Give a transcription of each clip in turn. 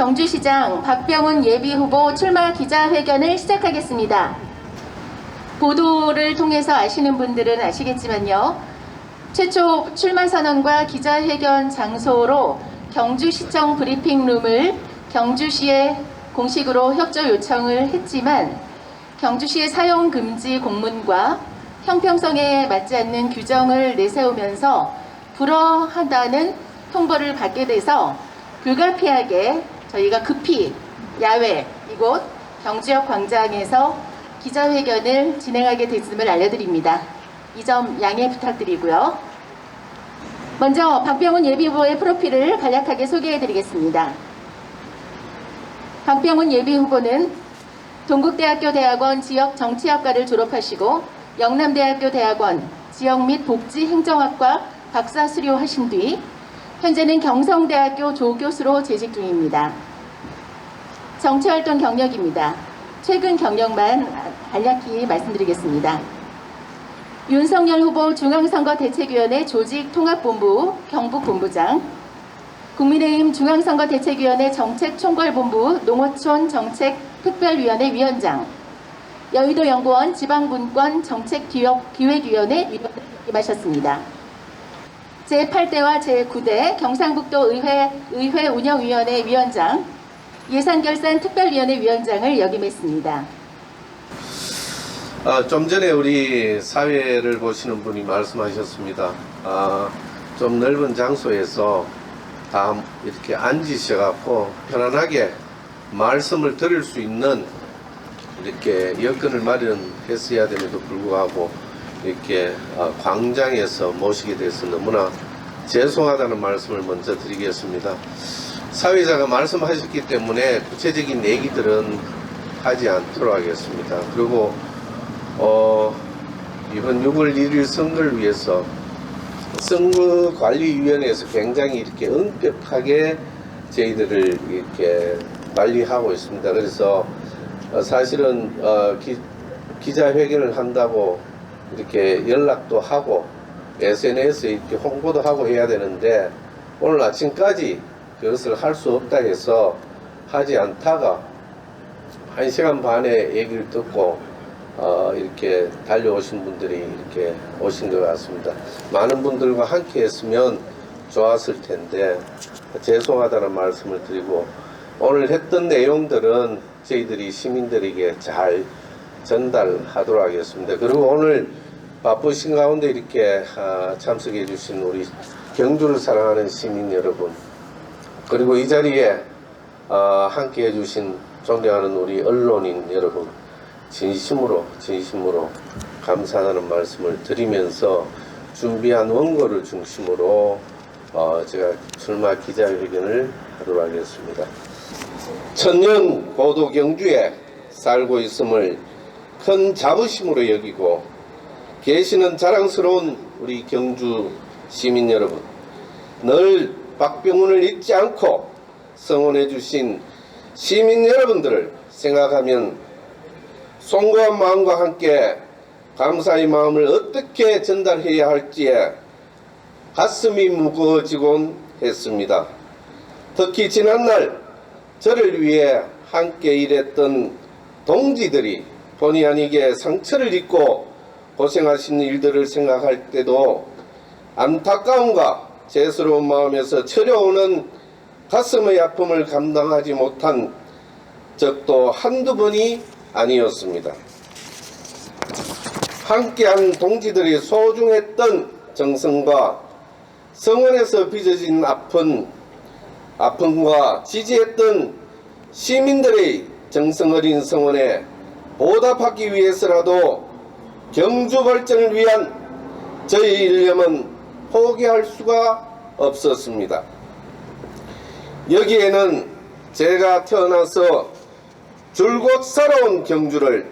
경주시장 박병훈 예비후보 출마 기자회견을 시작하겠습니다. 보도를 통해서 아시는 분들은 아시겠지만요. 최초 출마 선언과 기자회견 장소로 경주시청 브리핑룸을 경주시에 공식으로 협조 요청을 했지만 경주시의 사용 금지 공문과 형평성에 맞지 않는 규정을 내세우면서 불허하다는 통보를 받게 돼서 불가피하게 저희가 급히 야외 이곳 경주역 광장에서 기자회견을 진행하게 됐음을 알려드립니다. 이 점 양해 부탁드리고요. 먼저 박병훈 예비후보의 프로필을 간략하게 소개해드리겠습니다. 박병훈 예비후보는 동국대학교 대학원 지역 정치학과를 졸업하시고 영남대학교 대학원 지역 및 복지행정학과 박사 수료하신 뒤 현재는 경성대학교 조교수로 재직 중입니다. 정치활동 경력입니다. 최근 경력만 간략히 말씀드리겠습니다. 윤석열 후보 중앙선거 대책위원회 조직 통합본부 경북본부장, 국민의힘 중앙선거 대책위원회 정책총괄본부 농어촌 정책특별위원회 위원장, 여의도 연구원 지방분권 정책기획위원회 위원을 역임하셨습니다. 제8대와 제9대 경상북도 의회, 의회 운영위원회 위원장, 예산결산 특별위원회 위원장을 역임했습니다. 아, 좀 전에 우리 사회를 보시는 분이 말씀하셨습니다. 아, 좀 넓은 장소에서 다 이렇게 앉으셔갖고 편안하게 말씀을 들을 수 있는 이렇게 여건을 마련했어야 됨에도 불구하고 이렇게 아, 광장에서 모시게 돼서 너무나 죄송하다는 말씀을 먼저 드리겠습니다. 사회자가 말씀하셨기 때문에 구체적인 얘기들은 하지 않도록 하겠습니다. 그리고 어, 이번 6월 1일 선거를 위해서 선거관리위원회에서 굉장히 이렇게 엄격하게 저희들을 이렇게 관리하고 있습니다. 그래서 어, 사실은 어, 기, 기자회견을 한다고 이렇게 연락도 하고 SNS에 이렇게 홍보도 하고 해야 되는데 오늘 아침까지 그것을 할 수 없다 해서 하지 않다가 한 시간 반의 얘기를 듣고 어, 이렇게 달려오신 분들이 이렇게 오신 것 같습니다. 많은 분들과 함께 했으면 좋았을 텐데 죄송하다는 말씀을 드리고 오늘 했던 내용들은 저희들이 시민들에게 잘 전달하도록 하겠습니다. 그리고 오늘 바쁘신 가운데 이렇게 아, 참석해 주신 우리 경주를 사랑하는 시민 여러분 그리고 이 자리에 아, 함께 해 주신 존경하는 우리 언론인 여러분 진심으로 진심으로 감사하다는 말씀을 드리면서 준비한 원고를 중심으로 어, 제가 출마 기자회견을 하도록 하겠습니다. 천년 고도 경주에 살고 있음을 큰 자부심으로 여기고 계시는 자랑스러운 우리 경주 시민 여러분 늘 박병훈을 잊지 않고 성원해 주신 시민 여러분들을 생각하면 송구한 마음과 함께 감사의 마음을 어떻게 전달해야 할지에 가슴이 무거워지곤 했습니다. 특히 지난날 저를 위해 함께 일했던 동지들이 본의 아니게 상처를 입고 고생하신 일들을 생각할 때도 안타까움과 죄스러운 마음에서 쳐려오는 가슴의 아픔을 감당하지 못한 적도 한두 번이 아니었습니다. 함께한 동지들이 소중했던 정성과 성원에서 빚어진 아픈 아픔과 지지했던 시민들의 정성 어린 성원에 보답하기 위해서라도 경주 발전을 위한 저희 일념은 포기할 수가 없었습니다. 여기에는 제가 태어나서 줄곧 살아온 경주를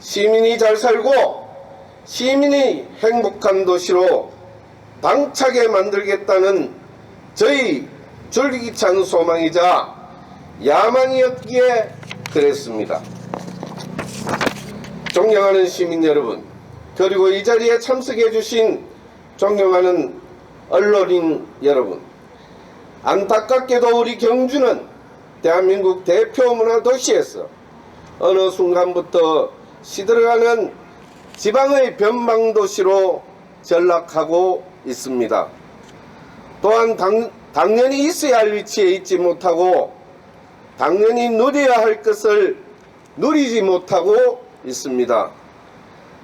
시민이 잘 살고 시민이 행복한 도시로 당차게 만들겠다는 저희 줄기찬 소망이자 야망이었기에 그랬습니다. 존경하는 시민 여러분, 그리고 이 자리에 참석해 주신 존경하는 언론인 여러분, 안타깝게도 우리 경주는 대한민국 대표 문화 도시에서 어느 순간부터 시들어가는 지방의 변방 도시로 전락하고 있습니다. 또한 당, 당연히 있어야 할 위치에 있지 못하고 당연히 누려야 할 것을 누리지 못하고 있습니다.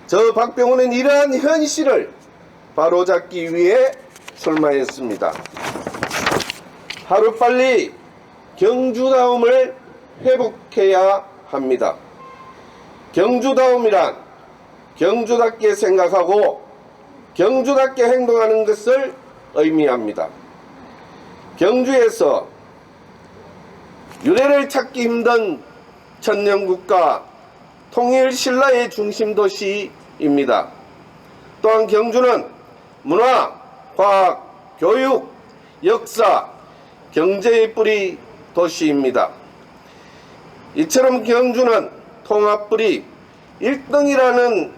저 박병호는 이러한 현실을 바로잡기 위해 출마했습니다. 하루빨리 경주다움을 회복해야 합니다. 경주다움이란 경주답게 생각하고 경주답게 행동하는 것을 의미합니다. 경주에서 유래를 찾기 힘든 천년국가 통일 신라의 중심 도시입니다. 또한 경주는 문화, 과학, 교육, 역사, 경제의 뿌리 도시입니다. 이처럼 경주는 통합뿌리 1등이라는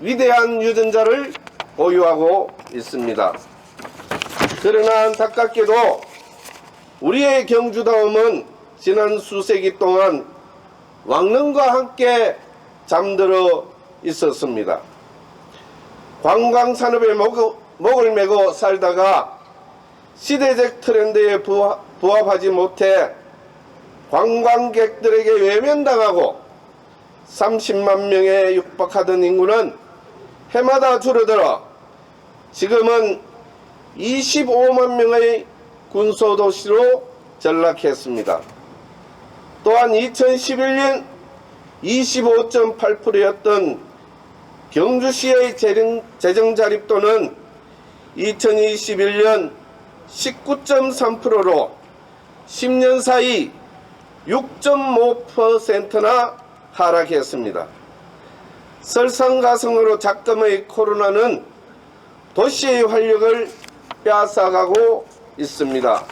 위대한 유전자를 보유하고 있습니다. 그러나 안타깝게도 우리의 경주다움은 지난 수세기 동안 왕릉과 함께 잠들어 있었습니다. 관광산업에 목, 목을 메고 살다가 시대적 트렌드에 부합, 부합하지 못해 관광객들에게 외면당하고 30만 명에 육박하던 인구는 해마다 줄어들어 지금은 25만 명의 군소도시로 전락했습니다. 또한 2011년 25.8%였던 경주시의 재정, 재정 자립도는 2021년 19.3%로 10년 사이 6.5%나 하락했습니다. 설상가성으로 작금의 코로나는 도시의 활력을 빼앗아가고 있습니다.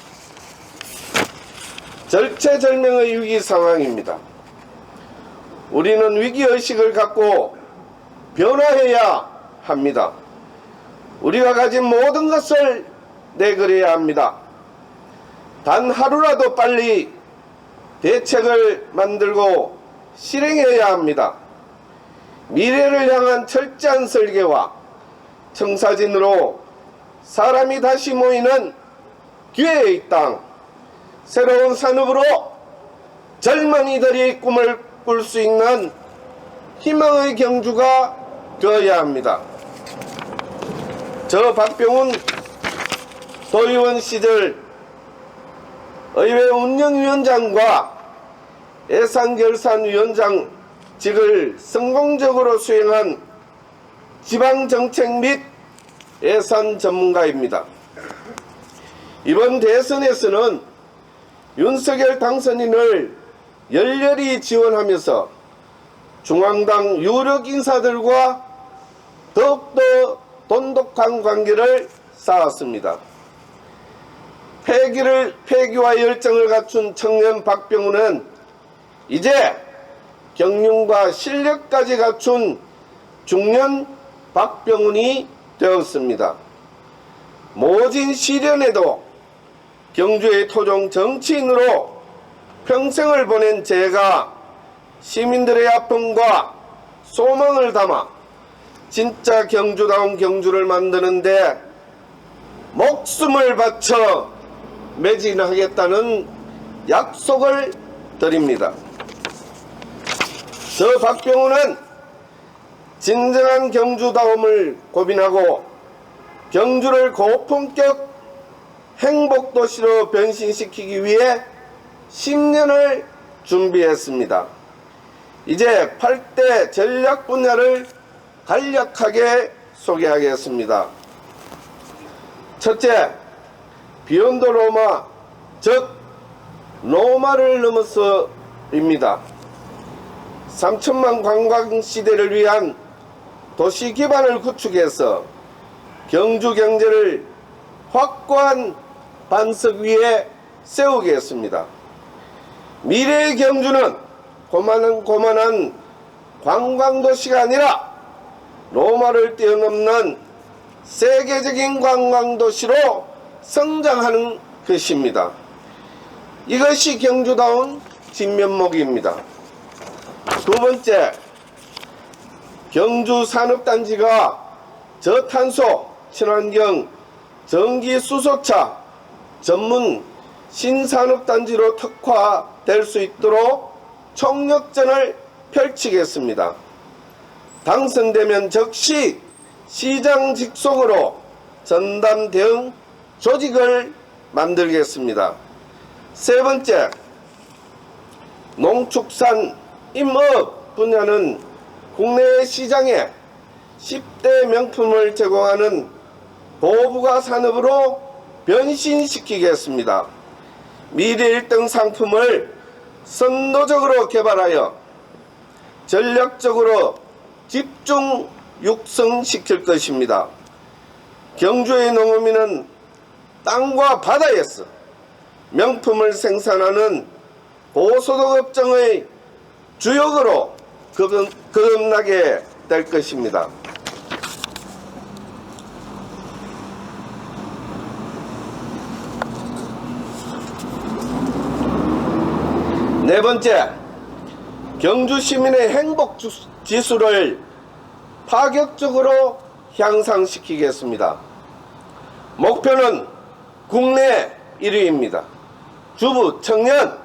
절체절명의 위기 상황입니다. 우리는 위기의식을 갖고 변화해야 합니다. 우리가 가진 모든 것을 내걸어야 합니다. 단 하루라도 빨리 대책을 만들고 실행해야 합니다. 미래를 향한 철저한 설계와 청사진으로 사람이 다시 모이는 기회의 땅, 새로운 산업으로 젊은이들이 꿈을 꿀 수 있는 희망의 경주가 되어야 합니다. 저 박병훈 도의원 시절 의회 운영위원장과 예산결산위원장직을 성공적으로 수행한 지방정책 및 예산 전문가입니다. 이번 대선에서는 윤석열 당선인을 열렬히 지원하면서 중앙당 유력 인사들과 더욱더 돈독한 관계를 쌓았습니다. 폐기를, 폐기와 열정을 갖춘 청년 박병우는 이제 경륜과 실력까지 갖춘 중년 박병훈이 되었습니다. 모진 시련에도 경주의 토종 정치인으로 평생을 보낸 제가 시민들의 아픔과 소망을 담아 진짜 경주다운 경주를 만드는데 목숨을 바쳐 매진하겠다는 약속을 드립니다. 저 박병우는 진정한 경주다움을 고민하고 경주를 고품격 행복도시로 변신시키기 위해 10년을 준비했습니다. 이제 8대 전략 분야를 간략하게 소개하겠습니다. 첫째, 비욘드 로마, 즉 로마를 넘어서입니다. 3천만 관광 시대를 위한 도시 기반을 구축해서 경주 경제를 확고한 반석 위에 세우겠습니다. 미래의 경주는 고만한 고만한 관광도시가 아니라 로마를 뛰어넘는 세계적인 관광도시로 성장하는 것입니다. 이것이 경주다운 진면목입니다. 두 번째, 경주 산업단지가 저탄소, 친환경, 전기 수소차 전문 신산업단지로 특화될 수 있도록 총력전을 펼치겠습니다. 당선되면 즉시 시장 직속으로 전담 대응 조직을 만들겠습니다. 세 번째, 농축산 임업 분야는 국내 시장에 10대 명품을 제공하는 고부가 산업으로 변신시키겠습니다. 미래 1등 상품을 선도적으로 개발하여 전략적으로 집중 육성시킬 것입니다. 경주의 농어민은 땅과 바다에서 명품을 생산하는 고소득업종의 주역으로 거듭- 거듭나게 될 것입니다. 네 번째, 경주 시민의 행복 주- 지수를 파격적으로 향상시키겠습니다. 목표는 국내 1위입니다. 주부, 청년,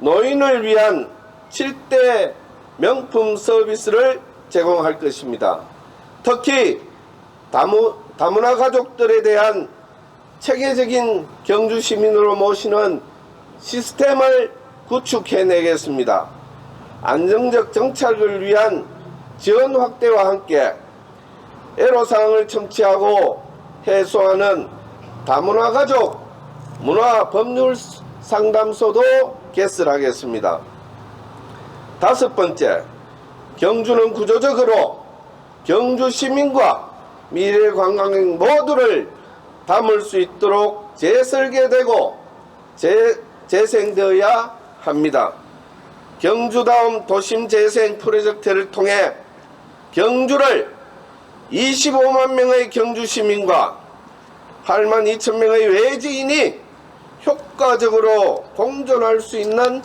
노인을 위한 7대 명품 서비스를 제공할 것입니다. 특히 다무, 다문화 가족들에 대한 체계적인 경주 시민으로 모시는 시스템을 구축해내겠습니다. 안정적 정착을 위한 지원 확대와 함께 애로사항을 첨치하고 해소하는 다문화 가족 문화 법률 상담소도 개설하겠습니다. 다섯 번째, 경주는 구조적으로 경주 시민과 미래 관광객 모두를 담을 수 있도록 재설계되고 재, 재생되어야 합니다. 경주다음 도심 재생 프로젝트를 통해 경주를 25만 명의 경주 시민과 8만 2천 명의 외지인이 효과적으로 공존할 수 있는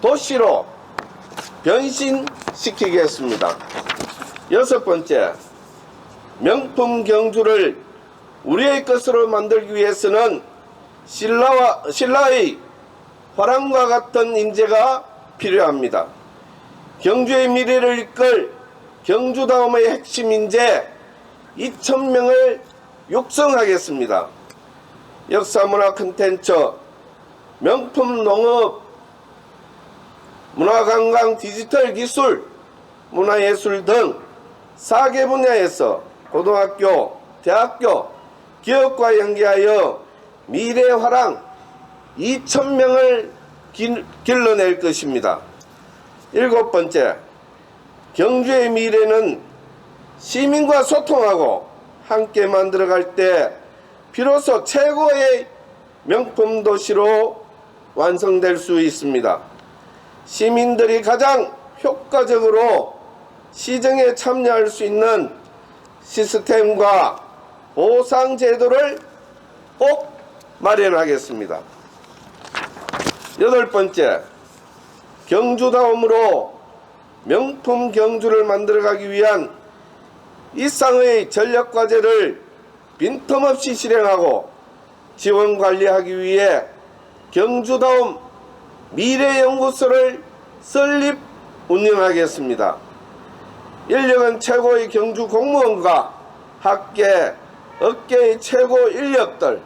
도시로 변신시키겠습니다. 여섯 번째, 명품 경주를 우리의 것으로 만들기 위해서는 신라와, 신라의 화랑과 같은 인재가 필요합니다. 경주의 미래를 이끌 경주다움의 핵심 인재 2,000명을 육성하겠습니다. 역사문화 콘텐츠, 명품 농업, 문화관광 디지털 기술, 문화예술 등 4개 분야에서 고등학교, 대학교, 기업과 연계하여 미래 화랑 2,000명을 길러낼 것입니다. 일곱 번째, 경주의 미래는 시민과 소통하고 함께 만들어갈 때 비로소 최고의 명품 도시로 완성될 수 있습니다. 시민들이 가장 효과적으로 시정에 참여할 수 있는 시스템과 보상 제도를 꼭 마련하겠습니다. 여덟 번째, 경주다움으로 명품 경주를 만들어가기 위한 이상의 전략 과제를 빈틈없이 실행하고 지원 관리하기 위해 경주다움 미래연구소를 설립 운영하겠습니다. 인력은 최고의 경주 공무원과 학계, 업계의 최고 인력들,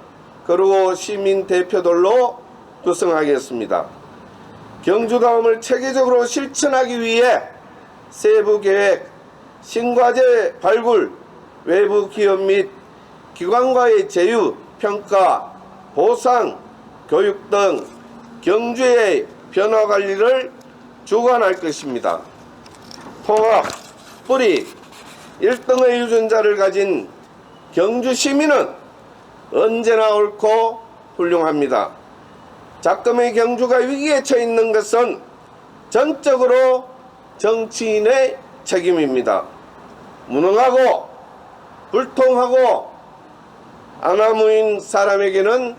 그리고 시민 대표들로 구성하겠습니다. 경주다움을 체계적으로 실천하기 위해 세부 계획, 신과제 발굴, 외부 기업 및 기관과의 제휴, 평가, 보상, 교육 등 경주의 변화 관리를 주관할 것입니다. 통합, 뿌리, 1등의 유전자를 가진 경주 시민은 언제나 옳고 훌륭합니다. 작금의 경주가 위기에 처해 있는 것은 전적으로 정치인의 책임입니다. 무능하고 불통하고 아나무인 사람에게는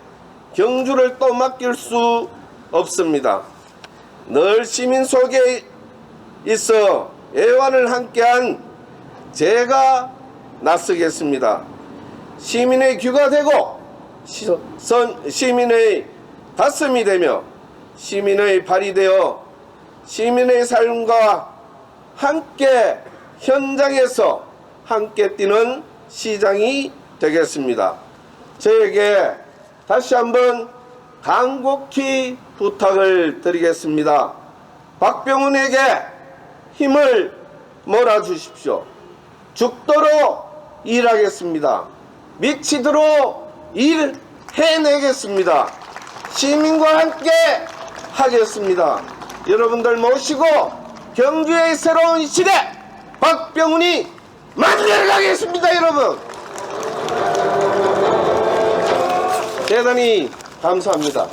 경주를 또 맡길 수 없습니다. 늘 시민 속에 있어 애환을 함께한 제가 나서겠습니다. 시민의 귀가 되고 시, 선, 시민의 가슴이 되며 시민의 발이 되어 시민의 삶과 함께 현장에서 함께 뛰는 시장이 되겠습니다. 저에게 다시 한번 간곡히 부탁을 드리겠습니다. 박병훈에게 힘을 몰아주십시오. 죽도록 일하겠습니다. 미치도록 일해내겠습니다. 시민과 함께 하겠습니다. 여러분들 모시고 경주의 새로운 시대 박병훈이 만들어 가겠습니다, 여러분. 대단히 감사합니다.